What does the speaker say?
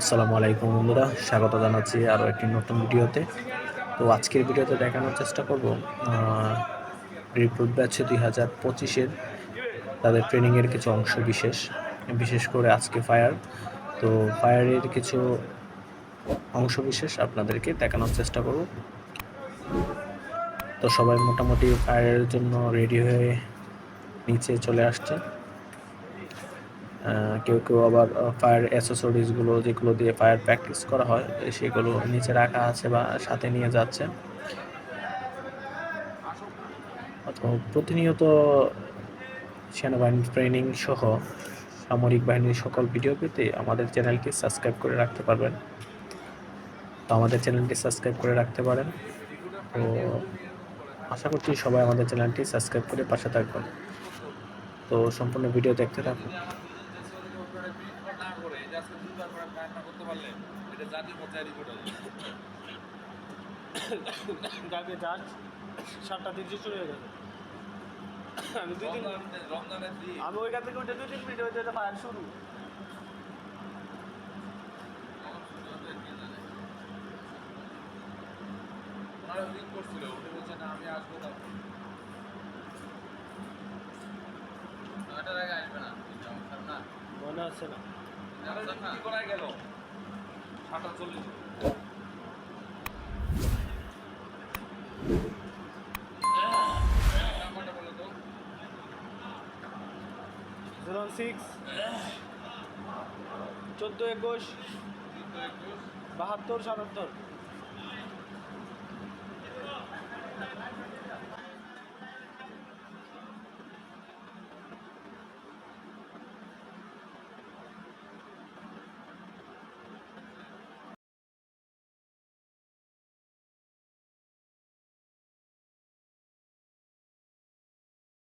আসসালামু আলাইকুম বন্ধুরা, স্বাগত জানাচ্ছি আরও একটি নতুন ভিডিওতে। তো আজকের ভিডিওতে দেখানোর চেষ্টা করব রিক্রুট ব্যাচ দুই হাজার পঁচিশের তাদের ট্রেনিংয়ের কিছু অংশ বিশেষ বিশেষ করে আজকে ফায়ার। তো ফায়ারের কিছু অংশ বিশেষ আপনাদেরকে দেখানোর চেষ্টা করব। তো সবাই মোটামুটি ফায়ারের জন্য রেডি হয়ে নিচে চলে আসছে। কেউ কেউ আবার ফায়ার অ্যাসেসরিজগুলো যেগুলো দিয়ে ফায়ার প্র্যাকটিস করা হয়, সেগুলো নিচে রাখা আছে বা সাথে নিয়ে যাচ্ছে। তো প্রতিনিয়ত সেনাবাহিনীর ট্রেনিং সহ সামরিক বাহিনীর সকল ভিডিও পেতে আমাদের চ্যানেলটি সাবস্ক্রাইব করে রাখতে পারবেন। তো আমাদের চ্যানেলটি সাবস্ক্রাইব করে রাখতে পারেন। তো আশা করছি সবাই আমাদের চ্যানেলটি সাবস্ক্রাইব করে পাশে থাকবেন। তো সম্পূর্ণ ভিডিও দেখতে থাকুন। আজকে দুবার করে ফায়ার না করতে পারলে এটা জাতীয় পর্যায়ে রিপোর্ট হবে। আগে যান সাতটা তিরিশে হয়ে গেছে আমি দুই দিন রমজানের আমি ওইখান থেকে উঠে দুই দিন ভিডিও হয়েছে এটা ফায়ার শুরু। ওনারা রিং করছিল বলছে না আমি আসব তারপর নয়টার আগে আসবে না না। মনে আছে না। চোদ্দ সিক্স চোদ্দ একুশ বাহাত্তর সাতাত্তর।